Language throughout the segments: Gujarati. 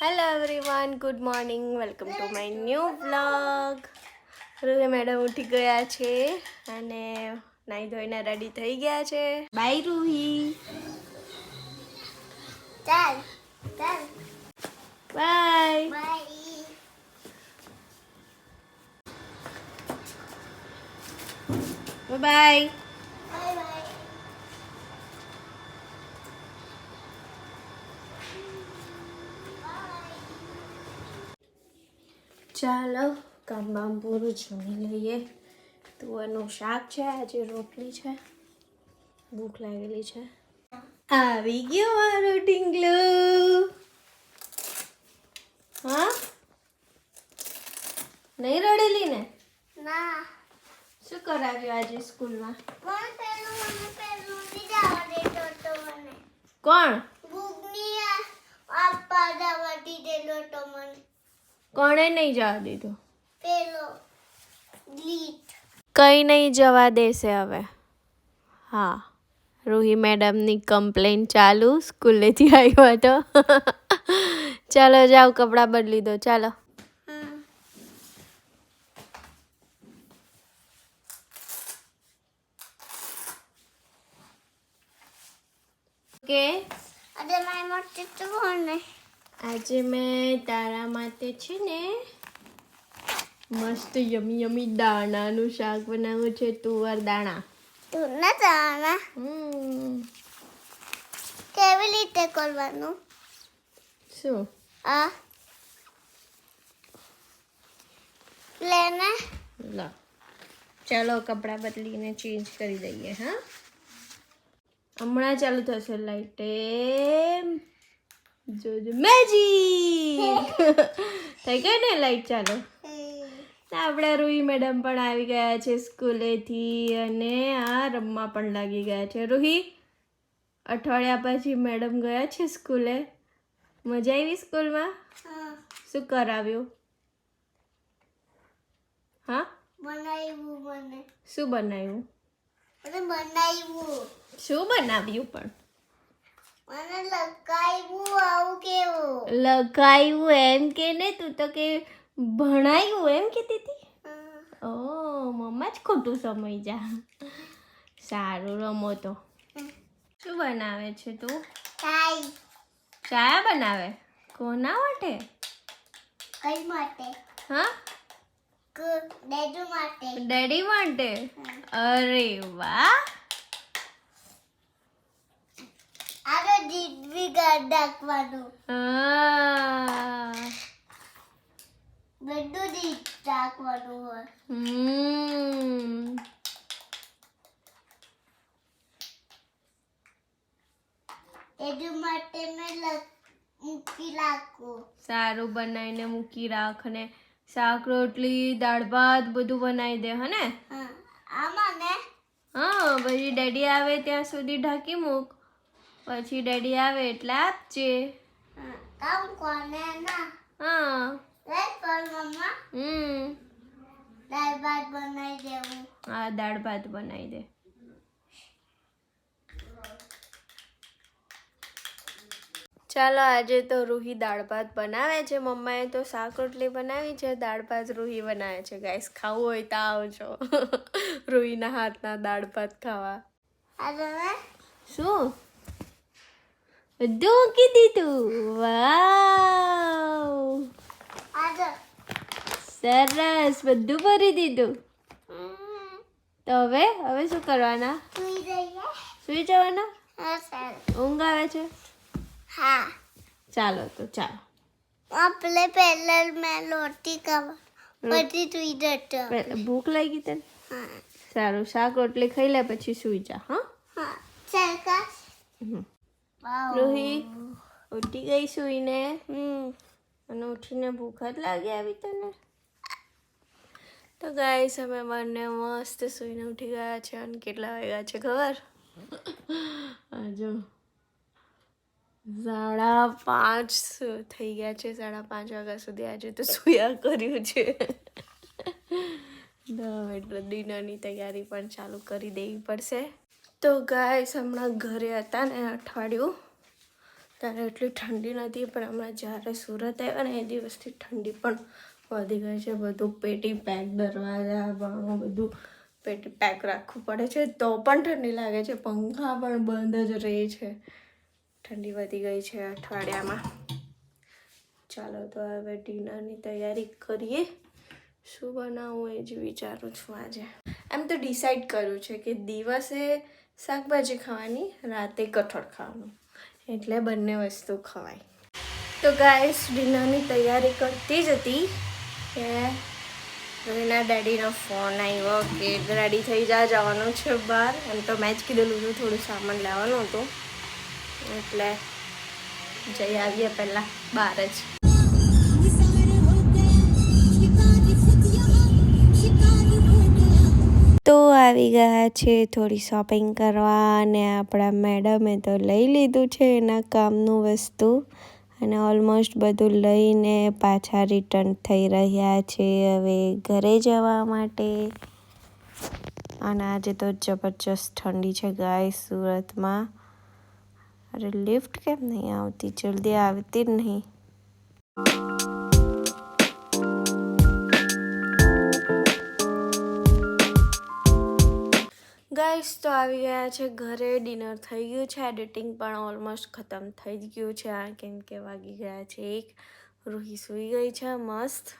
Hello everyone good morning welcome to my new blog રૂહે madam ઉઠી ગયા છે અને નાહી ધોઈને રેડી થઈ ગયા છે. બાય રૂહી ચાલ ચાલ. Bye bye bye bye bye ચાલો કામ બામ પૂરું જમી લઈએ. તુવરનું શાક છે આજે રોટલી છે. ભૂખ લાગેલી છે. આવી ગયો મારો ટીંગલો હા? નહીં રડેલી ને? ના. શું કરાવ્યું આજે સ્કૂલમાં? પણ પેલું મને પેલું નહીં જવા દેતો તો મને. કોણ? ભૂખની આપવા જવા દીધેલો તો મને. કોણે નહીં જવા દીધું. પેલો ગ્લીટ કંઈ નહીં જવા દેશે હવે. હા રૂહી મેડમની કમ્પ્લેન ચાલુ સ્કૂલેથી આવ્યો તો ચાલો જાઓ કપડાં બદલી દો ચાલો. ઓકે અરે મારી મોટી તો કોને આજે મેં તારા માટે છે ને મસ્ત યમી યમી દાણાનું શાક બનાવ્યું છે તુવર દાણા. તું દાણા? હમ. કેવી રીતે કરવાનું? શું? આ? લેને લો. ચાલો કપડાં બદલીને ચેન્જ કરી દઈએ હા? હમણાં ચાલુ થશે લાઈટ જોજો મેજિક થઈ ગઈ ને લાઈટ ચાલો. આપણા રૂહી મેડમ પણ આવી ગયા છે સ્કૂલેથી અને આ રમવા પણ લાગી ગયા છે. રૂહી અઠવાડિયા પછી મેડમ ગયા છે સ્કૂલે. મજા આવી સ્કૂલમાં? શું કરાવ્યું? હા? બનાવ્યું મને. શું બનાવ્યું? બનાવ્યું. શું બનાવ્યું પણ? મને લગાવ્યું આવું કેવું? લખાયું એમ કે ને તું તો કે ભણાયું એમ કહેતી હતી. ઓ મમ્મા જ ખોટું સમય જા. સારું રમો તો. શું બનાવે છે તું? ચાય. ચા બનાવે? કોના માટે? કઈ માટે? હા? ડેડી માટે. ડેડી માટે? અરે વાહ! ગાડ નાખવાનું. હા. બધું જીત નાખવાનું હોય. હમ. ડેડુ માટે મેં મૂકી રાખું. સારું બનાવીને મૂકી રાખ ને શાક રોટલી દાળ ભાત બધું બનાવી દે હને? હા. આમાં ને? હા પછી ડેડી આવે ત્યાં સુધી ઢાંકી મૂક. પછી ડેડી આવે એટલે આપજે. કામ કોને ના. હા. લે પર મમ્મા. હમ. દાળ ભાત બનાવી દેવું. આ દાળ ભાત બનાવી દે. ચાલો આજે તો રૂહી દાળ ભાત બનાવે છે. મમ્માએ તો શાક રોટલી બનાવી છે. દાળ ભાત રૂહી બનાવે છે. ગાઈસ ખાવું હોય તો આવજો. રૂહીના હાથના દાળ ભાત ખાવા. શું? બધું મૂકી દીધું વાવ સરસ બધું ભરી દીધું. તો હવે હવે શું કરવાના? સુઈ જવાના? હા સારું. ઊંઘ આવે છે? હા. ચાલો તો ચાલો. આપણે પહેલા મેં લોટી ખાવા. પછી સુઈ જતો ભૂખ લાગી તને? હા. સારું શાક રોટલી ખાઈ લે પછી સુઈ જા હા? હા. સરકાર હમ. રૂહી ઉઠી ગઈ સુઈને. હમ. અને ઉઠીને ભૂખ જ લાગી આવી તને. તો ગાઈસ અમે બંને મસ્ત સુઈને ઉઠી ગયા છે અને કેટલા વાગ્યા છે ખબર? જો. સાડા પાંચ થઈ ગયા છે સાડા પાંચ વાગ્યા સુધી આજે તો સુયા કર્યું છે. એટલે ડિનરની તૈયારી પણ ચાલુ કરી દેવી પડશે. તો ગાઈસ, હમણાં ઘરે હતા ને અઠવાડિયું. ત્યારે એટલી ઠંડી નથી પણ હમણાં જ્યારે સુરત આવ્યા ને એ દિવસથી ઠંડી પણ વધી ગઈ છે. બધું પેટી પેક, દરવાજા બારણું બધું પેટી પેક રાખવું પડે છે. તો પણ ઠંડી લાગે છે. પંખા પણ બંધ જ રહે છે. ઠંડી વધી ગઈ છે અઠવાડિયામાં. ચાલો તો હવે ડિનરની તૈયારી કરીએ. શું બનાવવું એ જ વિચારું છું આજે. એમ તો ડિસાઈડ કર્યું છે કે દિવસે શાકભાજી ખાવાની, રાતે કઠોળ ખાવાનું. એટલે બંને વસ્તુ ખવાય. તો ગાઈસ ડિનરની તૈયારી કરતી જ હતી કે રવિના ડેડીનો ફોન આવ્યો કે રેડી થઈ જા, જવાનું છે બહાર. એમ તો મેં જ કીધેલું હતું, થોડું સામાન લેવાનું હતું. એટલે જઈ આવીએ પહેલાં બહાર જ. આવી ગયા છે, થોડી શોપિંગ કરવા અને આપણા મેડમે તો લઈ લીધું છે એના કામનું વસ્તુ. અને ઓલમોસ્ટ બધું લઈને પાછા રિટર્ન થઈ રહ્યા છે હવે ઘરે જવા માટે. અને આજે તો જબરજસ્ત ઠંડી છે ગાય સુરતમાં. અરે લિફ્ટ કેમ નહીં આવતી? જલ્દી આવતી જ નહીં. ગાઈસ તો આવી ગયા છે ઘરે ડિનર થઈ ગયું છે એડિટિંગ પણ ઓલમોસ્ટ ખતમ થઈ ગયું છે. આ કેમ કે વાગી ગયા છે એક, રૂહી સૂઈ ગઈ છે, મસ્ત.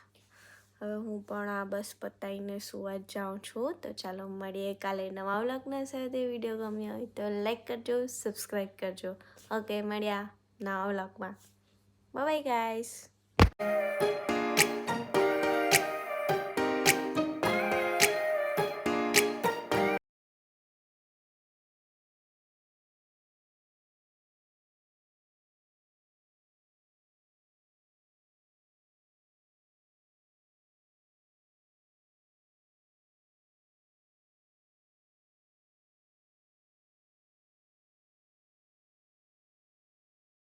હવે હું પણ આ બસ પતાવીને સુવા જ જાઉં છું. તો ચાલો મળીએ કાલે નવા વ્લોગના સાથે. વીડિયો ગમ્યો હોય તો લાઈક કરજો સબસ્ક્રાઈબ કરજો. ઓકે મળ્યા નવા વ્લોગમાં. Bye guys